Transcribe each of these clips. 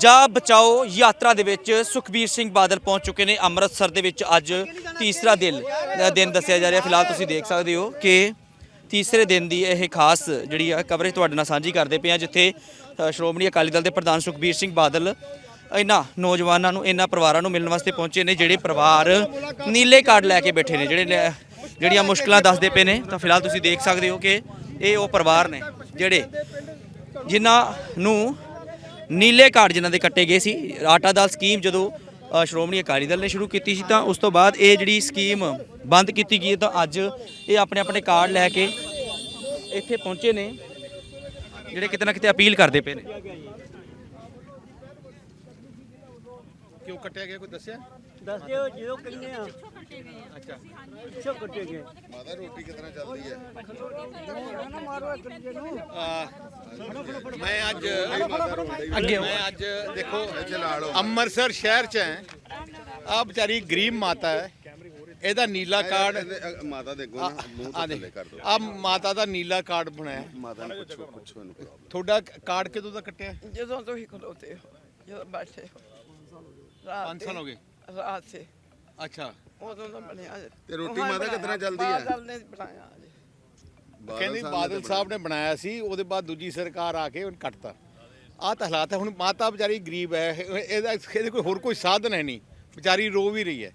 ਪੰਜਾਬ ਬਚਾਓ ਯਾਤਰਾ ਦੇ ਵਿੱਚ ਸੁਖਬੀਰ ਸਿੰਘ ਬਾਦਲ ਪਹੁੰਚ ਚੁੱਕੇ ਨੇ। ਅੰਮ੍ਰਿਤਸਰ ਦੇ ਵਿੱਚ ਅੱਜ ਤੀਸਰਾ ਦਿਨ ਦਿਨ ਦੱਸਿਆ ਜਾ ਰਿਹਾ। ਫਿਲਹਾਲ ਤੁਸੀਂ ਦੇਖ ਸਕਦੇ ਹੋ ਕਿ ਤੀਸਰੇ ਦਿਨ ਦੀ ਇਹ ਖਾਸ ਜਿਹੜੀ ਆ ਕਵਰੇਜ ਤੁਹਾਡੇ ਨਾਲ ਸਾਂਝੀ ਕਰਦੇ ਪਏ ਆ ਜਿੱਥੇ ਸ਼੍ਰੋਮਣੀ ਅਕਾਲੀ ਦਲ ਦੇ ਪ੍ਰਧਾਨ ਸੁਖਬੀਰ ਸਿੰਘ ਬਾਦਲ ਇਹਨਾਂ ਨੌਜਵਾਨਾਂ ਨੂੰ ਇਹਨਾਂ ਪਰਿਵਾਰਾਂ ਨੂੰ ਮਿਲਣ ਵਾਸਤੇ ਪਹੁੰਚੇ ਨੇ, ਜਿਹੜੇ ਪਰਿਵਾਰ ਨੀਲੇ ਕਾਰਡ ਲੈ ਕੇ ਬੈਠੇ ਨੇ, ਜਿਹੜੇ ਨੇ- ਜਿਹੜੀਆਂ ਮੁਸ਼ਕਲਾਂ ਦੱਸਦੇ ਪਏ ਨੇ। ਤਾਂ ਫਿਲਹਾਲ ਤੁਸੀਂ ਦੇਖ ਸਕਦੇ ਹੋ ਕਿ ਇਹ ਉਹ ਪਰਿਵਾਰ ਨੇ ਜਿਹੜੇ ਜਿਨ੍ਹਾਂ ਨੂੰ ਨੀਲੇ ਕਾਰਡ ਜਿਨ੍ਹਾਂ ਦੇ ਕੱਟੇ ਗਏ ਸੀ। ਆਟਾ ਦਾਲ ਸਕੀਮ ਜਦੋਂ ਸ਼੍ਰੋਮਣੀ ਅਕਾਲੀ ਦਲ ਨੇ ਸ਼ੁਰੂ ਕੀਤੀ ਸੀ ਤਾਂ ਉਸ ਤੋਂ ਬਾਅਦ ਇਹ ਜਿਹੜੀ ਸਕੀਮ ਬੰਦ ਕੀਤੀ ਗਈ ਹੈ ਤਾਂ ਅੱਜ ਇਹ ਆਪਣੇ ਆਪਣੇ ਕਾਰਡ ਲੈ ਕੇ ਇੱਥੇ ਪਹੁੰਚੇ ਨੇ, ਜਿਹੜੇ ਕਿਤੇ ਨਾ ਕਿਤੇ ਅਪੀਲ ਕਰਦੇ ਪਏ ਨੇ। ਕਿਉਂ ਕੱਟਿਆ ਗਿਆ? ਕੋਈ ਦੱਸਿਆ? ਦੱਸਿਓ ਜਿਉ ਕਹਿੰਦੇ ਆ। ਅੱਛਾ। ਪਿੱਛੋਂ ਕੱਟੇ ਗਏ। ਮਾਤਾ ਰੋਟੀ ਕਿਤਨਾ ਚੱਲਦੀ ਹੈ? ਮੈਂ ਅੱਜ ਅੱਗੇ ਮੈਂ ਅੱਜ ਦੇਖੋ ਅੰਮ੍ਰਿਤਸਰ ਸ਼ਹਿਰ ਚ ਹੈ। ਆ ਵਿਚਾਰੀ ਗਰੀਬ ਮਾਤਾ ਹੈ। ਇਹਦਾ ਨੀਲਾ ਕਾਰਡ ਮਾਤਾ ਦੇ ਅੱਗੋਂ ਨਾ ਮੂੰਹ ਥੱਲੇ ਕਰ ਦੋ ਆ ਮਾਤਾ ਦਾ ਨੀਲਾ ਕਾਰਡ ਬਣਾਇਆ। ਮਾਤਾ ਨੂੰ ਪੁੱਛੋ ਪੁੱਛੋ ਇਹਨੂੰ। ਤੁਹਾਡਾ ਕਾਰਡ ਕਿਦੋਂ ਦਾ ਕੱਟਿਆ? ਜਦੋਂ ਤੁਸੀਂ ਖਲੋਤੇ ਹੋ ਜਦੋਂ ਬੈਠੇ ਹੋ। ਰਾਤ 5 ਸਾਲ ਹੋ ਗਏ। ਰਾਤ ਸੇ ਅੱਛਾ। ਉਦੋਂ ਦਾ ਬਣਿਆ ਜੀ। ਤੇ ਰੋਟੀ ਉਹਾਂ ਮਾਤਾ ਬਣਾਇਆ, ਕਿਤਨਾ ਚੱਲਦੀ ਹੈ? ਬਾਦਲ ਨੇ ਬਣਾਇਆ ਜੀ। ਕਹਿੰਦੇ ਸਾਹਿਬ ਬਾਦਲ ਨੇ ਸਾਹਿਬ ਨੇ ਬਣਾਇਆ ਸੀ ਉਹਦੇ ਬਾਅਦ ਦੂਜੀ ਸਰਕਾਰ ਆ ਕੇ ਉਹਨੇ ਕੱਟਤਾ। ਆਹ ਤਾਂ ਹਾਲਾਤ ਹੈ ਹੁਣ ਮਾਤਾ ਵਿਚਾਰੀ ਗਰੀਬ ਹੈ ਇਹ- ਇਹਦਾ ਇਹਦੇ ਕੋਈ ਹੋਰ ਕੋਈ ਸਾਧਨ ਹੈ ਨਹੀਂ। ਵਿਚਾਰੀ ਰੋ ਵੀ ਰਹੀ ਹੈ।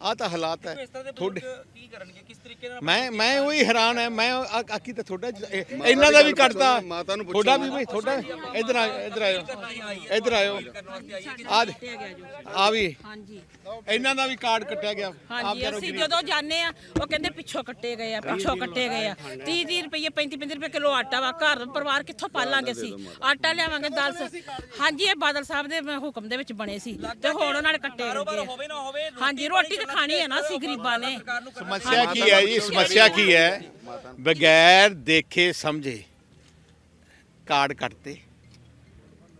ਆਹ ਤਾਂ ਹਾਲਾਤ ਹੈ। ਤੁਹਾਡੇ ਕੀ ਕਰਨਗੇ? ਕਿਸ ਤਰੀਕੇ ਨਾਲ ਮੈਂ ਮੈਂ ਉਹੀ ਹੈਰਾਨ ਹੈ। ਮੈਂ ਆ- ਆਕੀ ਤਾਂ ਤੁਹਾਡਾ ਇਹਨਾਂ ਦੀ ਵੀ ਕੱਟਤਾ ਮਾਤਾ ਨੂੰ ਪੁੱਛੋ। ਤੁਹਾਡਾ ਵੀ ਬਈ ਤੁਹਾਡਾ ਇਧਰ ਆ ਇਧਰ ਆਇਓ। ਇਧਰ ਆਇਓ। ਆ ਦੇ ਆ ਵੀ। ਹਾਂਜੀ। ਇਹਨਾਂ ਦਾ ਵੀ ਕਾਰਡ ਕੱਟਿਆ ਗਿਆ। ਆਪ ਹਾਂਜੀ ਅਸੀਂ। ਜਦੋਂ ਜਾਂਦੇ ਆ ਉਹ ਕਹਿੰਦੇ ਪਿੱਛੋਂ ਕੱਟੇ ਗਏ ਆ ਪਿੱਛੋਂ ਕੱਟੇ ਗਏ ਆ। 30 30 ਰੁਪਏ 35 35 ਰੁਪਏ ਕਿਲੋ ਆਟਾ ਵਾ। ਘਰ ਪਰਿਵਾਰ ਕਿੱਥੋਂ ਪਾਲਾਂਗੇ ਅਸੀਂ? ਆਟਾ ਲਿਆਵਾਂਗੇ ਦਾਲ ਹਾਂਜੀ ਇਹ ਬਾਦਲ ਸਾਹਿਬ ਦੇ ਹੁਕਮ ਦੇ ਵਿੱਚ ਬਣੇ ਸੀ। ਤੇ ਹੁਣ ਉਹਨਾਂ ਨੇ ਕੱਟੇ ਗਏ ਹੋਵੇ ਨਾ ਹੋਵੇ ਹਾਂਜੀ ਰੋਟੀ ਖਾਣੀ ਹੈ ਨਾ ਅਸੀਂ ਗਰੀਬਾਂ ਨੇ। ਸਮੱਸਿਆ ਕੀ ਹੈ ਜੀ? ਸਮੱਸਿਆ ਕੀ ਹੈ? ਬਗੈਰ ਦੇਖੇ ਸਮਝੇ ਕਾਰਡ ਕੱਟਤੇ।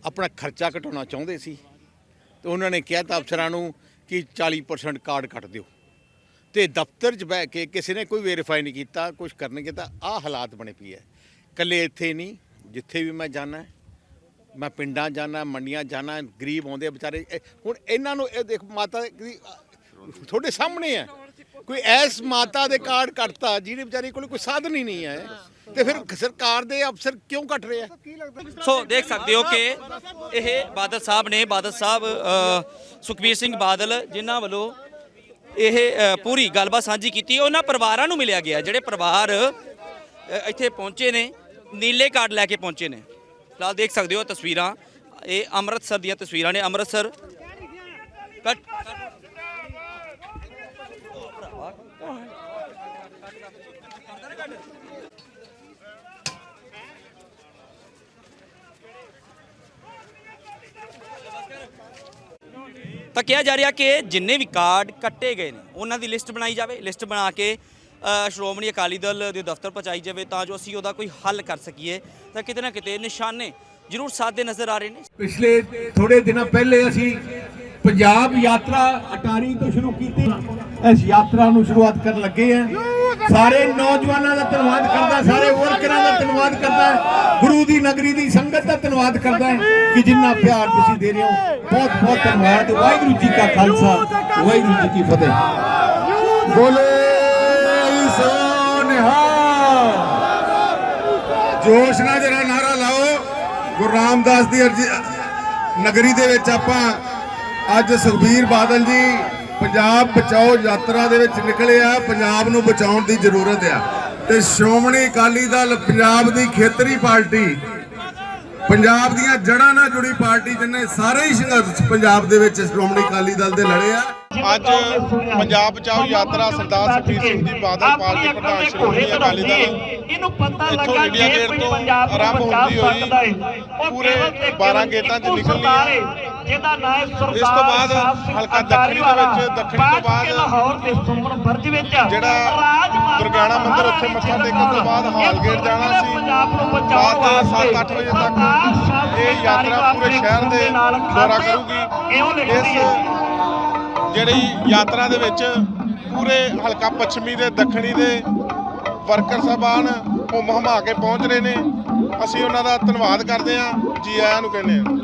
ਆਪਣਾ ਖਰਚਾ ਘਟਾਉਣਾ ਚਾਹੁੰਦੇ ਸੀ। ਤੇ ਉਹਨਾਂ ਨੇ ਕਿਹਾ ਤਾਂ ਅਫਸਰਾਂ ਨੂੰ ਕਿ 40% ਕਾਰਡ ਕੱਟ ਦਿਓ। ਤੇ ਦਫ਼ਤਰ 'ਚ ਬਹਿ ਕੇ ਕਿਸੇ ਨੇ ਕੋਈ ਵੈਰੀਫਾਈ ਨਹੀਂ ਕੀਤਾ ਕੁਝ ਕਰਨਗੇ ਤਾਂ ਆਹ ਹਾਲਾਤ ਬਣੇ ਪਈ ਹੈ। ਕੱਲੇ ਇੱਥੇ ਨਹੀਂ, ਜਿੱਥੇ ਵੀ ਮੈਂ ਜਾਣਾ ਮੈਂ ਪਿੰਡਾਂ ਜਾਣਾ ਮੰਡੀਆਂ ਜਾਣਾ ਗਰੀਬ ਆਉਂਦੇ ਆ ਵਿਚਾਰੇ। ਹੁਣ ਇਹਨਾਂ ਨੂੰ ਇਹ ਦੇਖ ਮਾਤਾ ਦੀ ਤੁਹਾਡੇ ਸਾਹਮਣੇ ਹੈ। ਕੋਈ ਐਸ ਮਾਤਾ ਦੇ ਕਾਰਡ ਕੱਟਤਾ ਜਿਹਦੇ ਵਿਚਾਰੀ ਕੋਲ ਕੋਈ ਸਾਧਨ ਹੀ ਨਹੀਂ ਹੈ। ਤੇ ਫਿਰ ਸਰਕਾਰ ਦੇ ਅਫਸਰ ਕਿਉਂ ਕੱਟ ਰਹੇ ਆ? ਸੋ ਦੇਖ ਸਕਦੇ ਹੋ ਕਿ ਇਹ ਬਾਦਲ ਸਾਹਿਬ ਨੇ ਬਾਦਲ ਸਾਹਿਬ ਸੁਖਬੀਰ ਸਿੰਘ ਬਾਦਲ ਜਿਨ੍ਹਾਂ ਵੱਲੋਂ ਇਹ ਪੂਰੀ ਗੱਲਬਾਤ ਸਾਂਝੀ ਕੀਤੀ ਉਹਨਾਂ ਪਰਿਵਾਰਾਂ ਨੂੰ ਮਿਲਿਆ ਗਿਆ ਜਿਹੜੇ ਪਰਿਵਾਰ ਇੱਥੇ ਪਹੁੰਚੇ ਨੇ ਨੀਲੇ ਕਾਰਡ ਲੈ ਕੇ ਪਹੁੰਚੇ ਨੇ। ਫਿਲਹਾਲ ਦੇਖ ਸਕਦੇ ਹੋ ਤਸਵੀਰਾਂ ਇਹ ਅੰਮ੍ਰਿਤਸਰ ਦੀਆਂ ਤਸਵੀਰਾਂ ਨੇ। ਅੰਮ੍ਰਿਤਸਰ ਕੱਟ ਤਾਂ ਕਿਹਾ ਜਾ ਰਿਹਾ ਕਿ ਜਿੰਨੇ ਵੀ ਕਾਰਡ ਕੱਟੇ ਗਏ ਨੇ, ਉਹਨਾਂ ਦੀ ਲਿਸਟ ਬਣਾਈ ਜਾਵੇ। ਲਿਸਟ ਬਣਾ ਕੇ ਸ਼੍ਰੋਮਣੀ ਅਕਾਲੀ ਦਲ ਦੇ ਦਫ਼ਤਰ ਪਹੁੰਚਾਈ ਜਾਵੇ ਤਾਂ ਜੋ ਅਸੀਂ ਉਹਦਾ ਕੋਈ ਹੱਲ ਕਰ ਸਕੀਏ। ਤਾਂ ਕਿਤੇ ਨਾ ਕਿਤੇ ਨਿਸ਼ਾਨੇ ਜ਼ਰੂਰ ਸਾਦੇ ਨਜ਼ਰ ਆ ਰਹੇ ਨੇ। ਪਿਛਲੇ ਥੋੜੇ ਦਿਨਾਂ ਪਹਿਲੇ ਅਸੀਂ ਪੰਜਾਬ ਯਾਤਰਾ ਅਟਾਰੀ ਤੋਂ ਸ਼ੁਰੂ ਕੀਤੀ। ਇਸ ਯਾਤਰਾ ਨੂੰ ਸ਼ੁਰੂਆਤ ਕਰਨ ਲੱਗੇ ਆ ਸਾਰੇ ਨੌਜਵਾਨਾਂ ਦਾ ਧੰਨਵਾਦ ਕਰਦਾ, ਸਾਰੇ ਵਰਕਰਾਂ ਦਾ ਧੰਨਵਾਦ ਕਰਦਾ ਗੁਰੂ ਦੀ ਨਗਰੀ ਦੀ ਸੰਗਤ ਦਾ ਧੰਨਵਾਦ ਕਰਦਾ ਕਿ ਜਿੰਨਾ ਪਿਆਰ ਤੁਸੀਂ ਦੇ ਰਹੇ ਹੋ। ਬਹੁਤ ਬਹੁਤ ਧੰਨਵਾਦ। ਵਾਹਿਗੁਰੂ ਜੀ ਕਾ ਖਾਲਸਾ, ਵਾਹਿਗੁਰੂ ਜੀ ਕੀ ਫਤਿਹ। ਬੋਲੇ ਸੋ ਨਿਹਾਲ। ਜੋਸ਼ ਨਾਲ ਜਰਾ ਨਾਰਾ ਲਾਓ। ਗੁਰੂ ਰਾਮਦਾਸ ਦੀ ਅਰਜੀ, ਨਗਰੀ ਦੇ ਵਿੱਚ ਆਪਾਂ ਅੱਜ ਸੁਖਬੀਰ ਬਾਦਲ ਜੀ ਪੰਜਾਬ ਬਚਾਓ ਯਾਤਰਾ ਦੇ ਵਿੱਚ ਨਿਕਲੇ ਆ। ਪੰਜਾਬ ਨੂੰ ਬਚਾਉਣ ਦੀ ਜ਼ਰੂਰਤ ਆ। ਤੇ ਸ਼੍ਰੋਮਣੀ ਅਕਾਲੀ ਦਲ ਪੰਜਾਬ ਦੀ ਖੇਤਰੀ ਪਾਰਟੀ ਪੰਜਾਬ ਦੀਆਂ ਜੜ੍ਹਾਂ ਨਾਲ ਜੁੜੀ ਪਾਰਟੀ ਜਿਨੇ ਸਾਰੇ ਹੀ ਸੰਘਰਸ਼ ਪੰਜਾਬ ਦੇ ਵਿੱਚ ਸ਼੍ਰੋਮਣੀ ਅਕਾਲੀ ਦਲ ਦੇ ਲੜੇ ਆ। ਅੱਜ ਪੰਜਾਬ ਬਚਾਓ ਯਾਤਰਾ ਸਰਦਾਰ ਸੁਖਬੀਰ ਸਿੰਘ ਜੀ ਬਾਦਲ ਪਾਰਟੀ ਪ੍ਰਧਾਨ ਸ਼੍ਰੋਮਣੀ ਅਕਾਲੀ ਦਲ ਇਹਨੂੰ ਪਤਾ ਲੱਗਾ ਜੇ ਕੋਈ ਪੰਜਾਬ ਨੂੰ ਬਚਾ ਸਕਦਾ ਹੈ। ਉਹ ਪੂਰੇ ਕੇਵਲ ਤੇ 12 ਕੇਵਲ ਗੇਟਾਂ 'ਚ ਨਿਕਲਣੀ ਸਰਦਾਰ ਇਸ ਤੋਂ ਬਾਅਦ ਹਲਕਾ ਦੱਖਣੀ ਦੇ। ਵਿੱਚ, ਦੱਖਣੀ ਤੋਂ ਬਾਅਦ ਲਾਹੌਰ ਦੇ ਸੁਮਨ ਬਰਜ ਵਿੱਚ ਜਿਹੜਾ ਦੁਰਗਿਆਣਾ ਮੰਦਿਰ ਉੱਥੇ ਮੱਥਾ ਟੇਕਣ ਤੋਂ ਬਾਅਦ ਇਹ ਹਾਲ ਗੇਟ ਜਾਣਾ ਸੀ। ਪੰਜਾਬ ਨੂੰ ਬਚਾਉਣ ਰਾਤ ਵਾਸਤੇ 7-8 ਵਜੇ ਤੱਕ ਇਹ ਯਾਤਰਾ ਪੂਰੇ ਸ਼ਹਿਰ ਦੇ ਦੌਰਾ ਕਰੂਗੀ। ਇਸ ਜਿਹੜੀ ਯਾਤਰਾ ਦੇ ਵਿੱਚ ਪੂਰੇ ਹਲਕਾ ਪੱਛਮੀ ਦੇ ਦੱਖਣੀ ਦੇ ਵਰਕਰ ਸਾਹਿਬਾਨ ਉਹ ਮਹਮਾ ਕੇ ਪਹੁੰਚ ਰਹੇ ਨੇ। ਅਸੀਂ ਉਹਨਾਂ ਦਾ ਧੰਨਵਾਦ ਕਰਦੇ ਹਾਂ। ਜੀ ਆਇਆਂ ਨੂੰ ਕਹਿੰਦੇ ਹਾਂ।